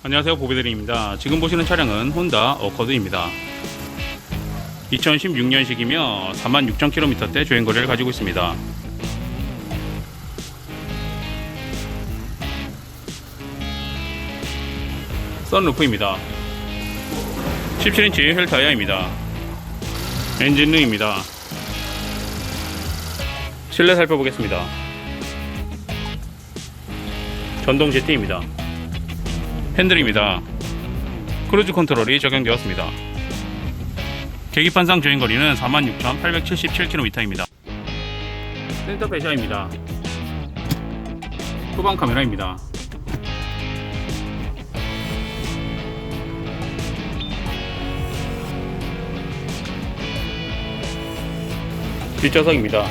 안녕하세요. 보배드림입니다. 지금 보시는 차량은 혼다 어코드입니다. 2016년식이며 46,000km대 주행거리를 가지고 있습니다. 썬루프입니다. 17인치 휠 타이어입니다. 엔진룸입니다. 실내 살펴보겠습니다. 전동 GT입니다 핸들입니다. 크루즈 컨트롤이 적용되었습니다. 계기판상 주행거리는 46,877km입니다. 센터 배샤입니다. 후방 카메라입니다. 뒷좌석입니다.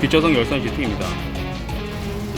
뒷좌석 열선 시트입니다.